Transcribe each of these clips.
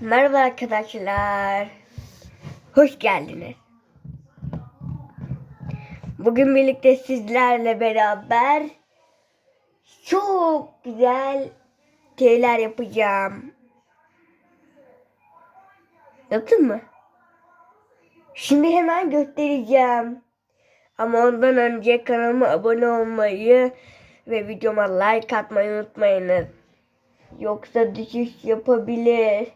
Merhaba arkadaşlar. Hoş geldiniz. Bugün birlikte sizlerle beraber çok güzel şeyler yapacağım. Yaptın mı? Şimdi hemen göstereceğim. Ama ondan önce kanalıma abone olmayı ve videoma like atmayı unutmayınız. Yoksa düşüş yapabilir.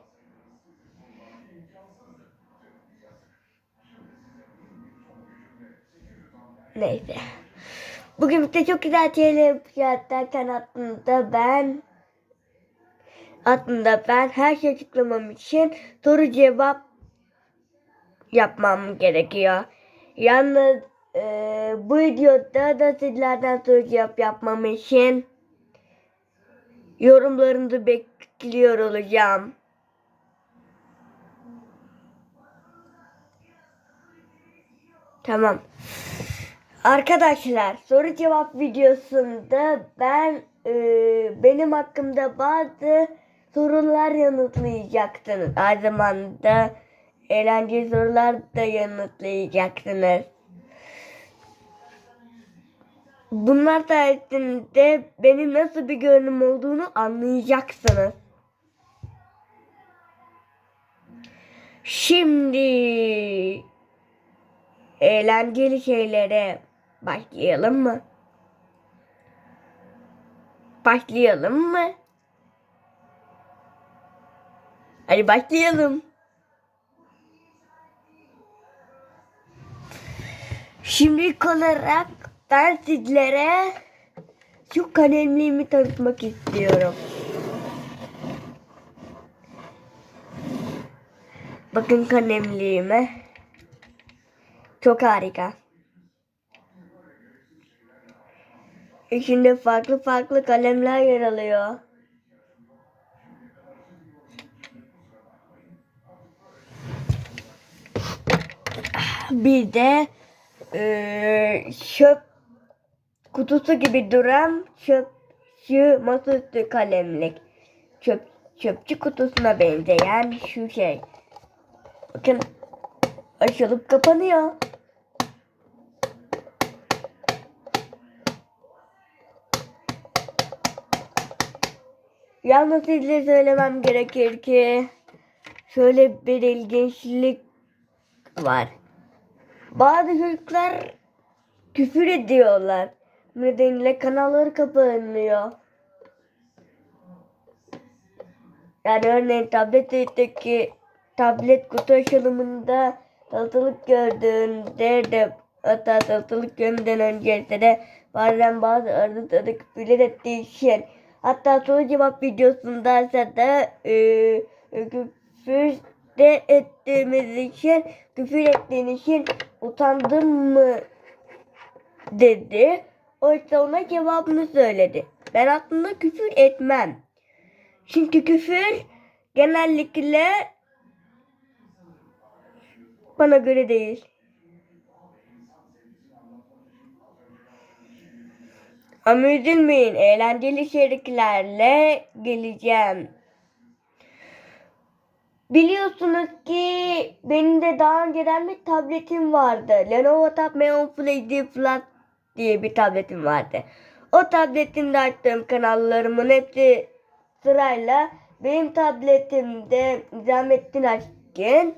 Neyse. Bugün de çok güzel şeyler yapacağız derken aslında ben aslında ben her şey açıklamam için soru cevap yapmam gerekiyor. Yalnız eee, bu videoda da sizlerden soru cevap yapmam için yorumlarınızı bekliyor olacağım. Tamam. Arkadaşlar soru cevap videosunda ben e, benim hakkımda bazı sorular yanıtlayacaksınız. Aynı zamanda eğlenceli sorular da yanıtlayacaksınız. Bunlar sayesinde benim nasıl bir görünüm olduğunu anlayacaksınız. Şimdi eğlenceli şeylere başlayalım mı? Başlayalım mı? Hadi başlayalım. Şimdi olarak ben sizlere şu kalemliğimi tanıtmak istiyorum. Bakın kalemliğime. Çok harika. İçinde farklı farklı kalemler yer alıyor. Bir de eee çöp kutusu gibi duran çöpçü masaüstü kalemlik. Çöp, çöpçü kutusuna benzeyen şu şey. Bakın açılıp kapanıyor. Yalnız size söylemem gerekir ki şöyle bir ilginçlik var. Bazı çocuklar küfür ediyorlar. Bu nedenle kanalları kapanıyor. Yani örneğin tabletteki tablet kutu açılımında satılık gördüğünde de hatta satılık görmeden önce de bazen bazı arada da küfürler ettiği için hatta soru cevap videosunda ise de e, e, küfür de ettiğimiz için küfür ettiğin için utandın mı dedi. Oysa ona cevabını söyledi. Ben aslında küfür etmem. Çünkü küfür genellikle bana göre değil. Ama üzülmeyin. Eğlenceli içeriklerle geleceğim. Biliyorsunuz ki benim de daha önceden bir tabletim vardı. Lenovo Tab Neon Plus diye bir tabletim vardı. O tabletimde açtığım kanallarımın hepsi sırayla benim tabletimde Nizamettin Aşkın,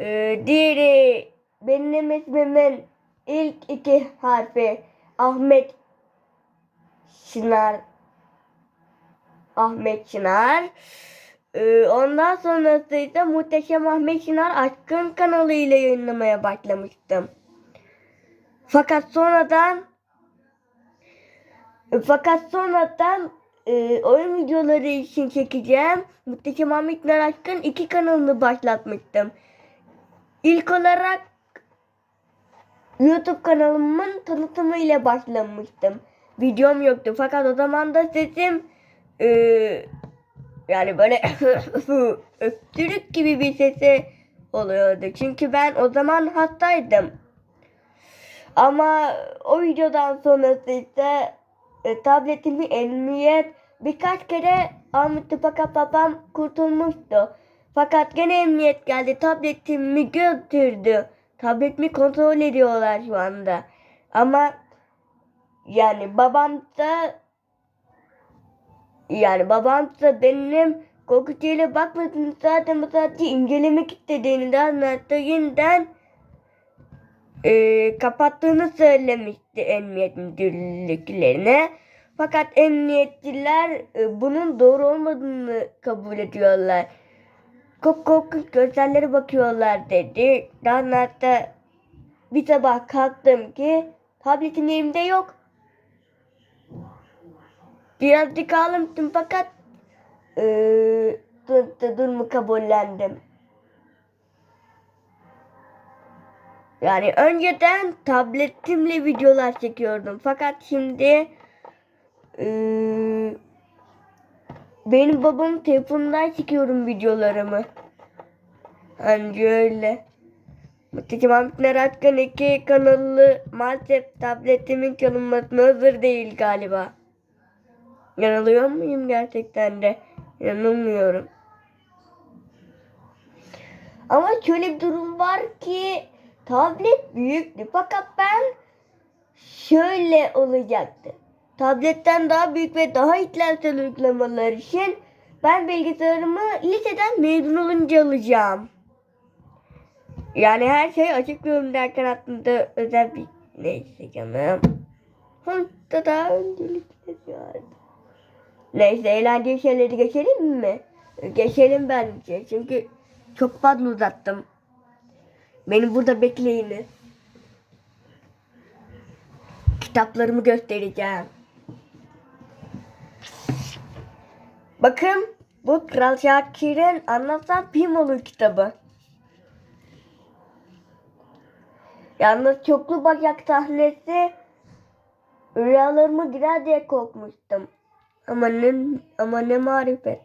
e, diğeri benim ismimin ilk iki harfi Ahmet Çınar Ahmet Çınar. Ee, ondan sonrası ise Muhteşem Ahmet Çınar Aşkın kanalı ile yayınlamaya başlamıştım. Fakat sonradan fakat sonradan e, oyun videoları için çekeceğim. Muhteşem Ahmet Çınar Aşkın iki kanalını başlatmıştım. İlk olarak YouTube kanalımın tanıtımı ile başlamıştım. Videom yoktu fakat o zaman da sesim eee, yani böyle öptürük gibi bir sesi oluyordu. Çünkü ben o zaman hastaydım. Ama o videodan sonrası ise e, tabletimi emniyet birkaç kere almıştı fakat babam kurtulmuştu. Fakat gene emniyet geldi tabletimi götürdü. Tabletimi kontrol ediyorlar şu anda. Ama yani babam da yani babam da benim korkucuyla bakmadığını zaten bu sadece incelemek istediğini de anlattı. Yeniden e, kapattığını söylemişti emniyet müdürlüklerine. Fakat emniyetçiler e, bunun doğru olmadığını kabul ediyorlar. Çok korkunç gözlerlere bakıyorlar dedi. Daha hatta bir sabah kalktım ki tabletim elimde yok. Birazcık ağlamıştım fakat e, dur, dur, durumu kabullendim. Yani önceden tabletimle videolar çekiyordum. Fakat şimdi eee, benim babamın telefonundan çekiyorum videolarımı. Hani öyle. Mutlaka Mahmutlar Akkan 2 kanalı maalesef tabletimin çalınmasına hazır değil galiba. Yanılıyor muyum gerçekten de? Yanılmıyorum. Ama şöyle bir durum var ki tablet büyüktü. Fakat ben şöyle olacaktı. Tabletten daha büyük ve daha işlevsel uygulamalar için ben bilgisayarımı liseden mezun olunca alacağım. Yani her şey açık yorum derken aklımda özel bir neyse canım. Hatta daha öncelikleri vardı. Neyse eğlenceli şeyleri geçelim mi? Geçelim bence. Çünkü çok fazla uzattım. Beni burada bekleyin. Kitaplarımı göstereceğim. Bakın bu Kral Şakir'in anlatan film olur kitabı. Yalnız çoklu bacak sahnesi rüyalarıma girer diye korkmuştum. Ama ne, ama ne marifet.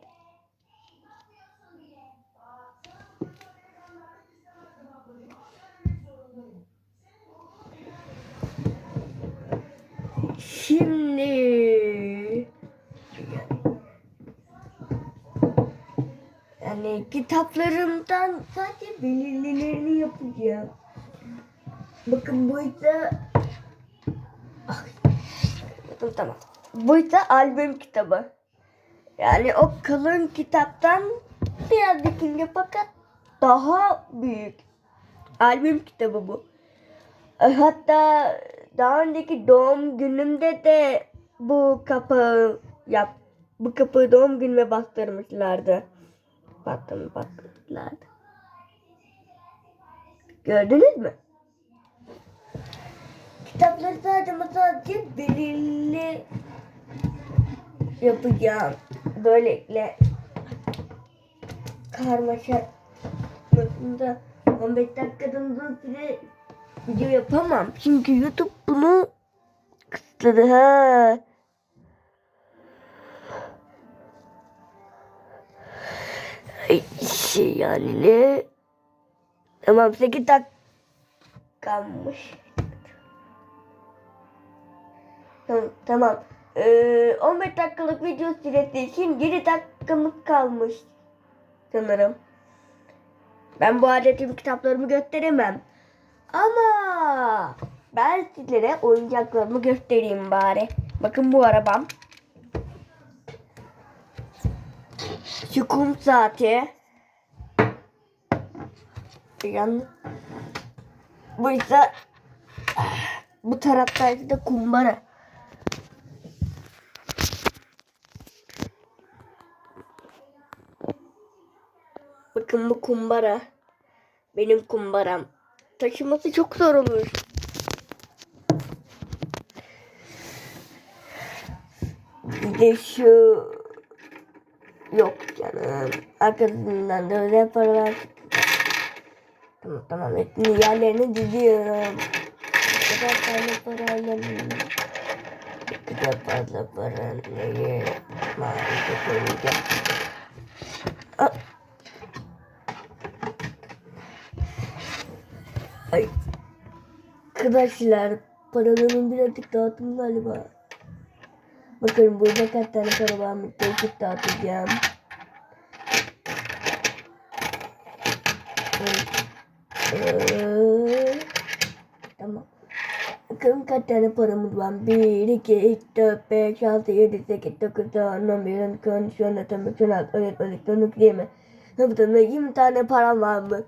Şimdi yani kitaplarımdan sadece belirlilerini yapacağım. Bakın bu ise Ah, tamam. Bu ise albüm kitabı. Yani o kalın kitaptan birazcık ince fakat daha büyük. Albüm kitabı bu. Hatta daha önceki doğum günümde de bu kapağı yap bu kapağı doğum günüme bastırmışlardı. Battım bastırmışlardı. Gördünüz mü? Kitapları sadece sadece belirli yapacağım. Böylelikle karmaşa aslında 15 dakikadan uzun süre video yapamam. Çünkü YouTube bunu kısıtladı ha. Şey yani ne? Tamam 8 dakikammış. Tamam. tamam. Ee, 15 dakikalık video süresi için 7 dakikamız kalmış. Sanırım. Ben bu tüm kitaplarımı gösteremem. Ama ben sizlere oyuncaklarımı göstereyim bari. Bakın bu arabam. Şu kum saati. Yan. Bu ise bu taraftaydı da kumbara. Bakın bu kumbara. Benim kumbaram. Taşıması çok zor olur. Bir de şu yok canım. Arkasından da öyle paralar. Tamam tamam. Hepsini yerlerine diziyorum. Ne kadar fazla parayla ne kadar fazla para neye maalesef koyacağım. Arkadaşlar paralarımı birazcık dağıttım galiba. Bakın burada kaç tane para varmış. Tekip dağıtacağım. Ee, tamam. Bakın kaç tane paramız var. 1, 2, 3, 4, 5, 6, 7, 8, 9, 10, 11, 12, 13, 14, 15, 16, 17, 18, 19, 20. Toplamda 20 tane param var mı?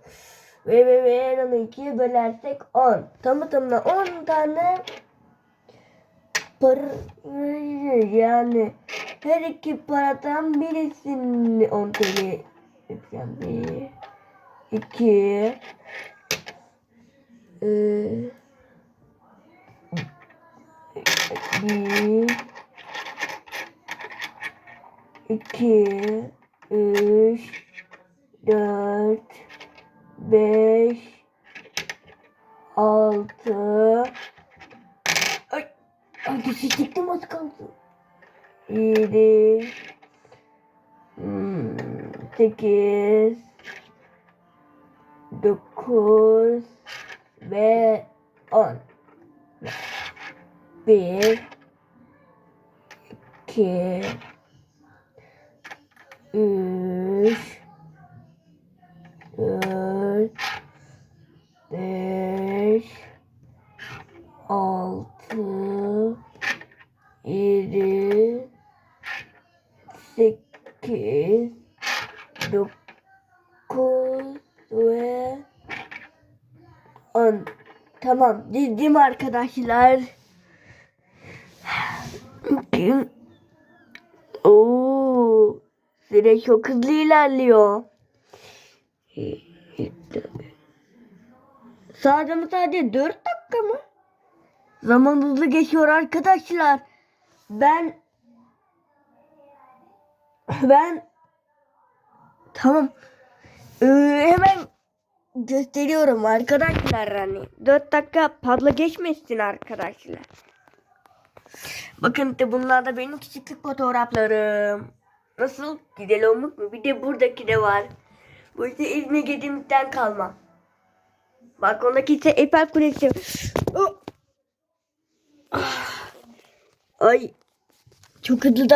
Ve ve ve onu ikiye bölersek 10. Tamı tamına 10 tane para yani her iki paradan birisini 10 TL yapacağım. 1 2 eee bir, iki, üç, dört, beş, altı, ay, ay düşecektim az kaldı. Yedi, hmm, sekiz, dokuz. Ve on. Bir, iki, üç, dört, beş, altı, yedi, sekiz, dokuz ve on. Tamam dizdim arkadaşlar. Oo, süre çok hızlı ilerliyor. Sadece sadece 4 dakika mı? Zaman hızlı geçiyor arkadaşlar. Ben ben tamam. Ee, hemen gösteriyorum arkadaşlar hani. 4 dakika fazla geçmesin arkadaşlar. Bakın de bunlar da benim küçüklük fotoğraflarım. Nasıl? Güzel olmuş mu? Bir de buradaki de var. Bu işte İzmir Gedimlik'ten kalma. Bak ondaki ise Eiffel Kulesi. Oh! Ah! Ay. Çok hızlı da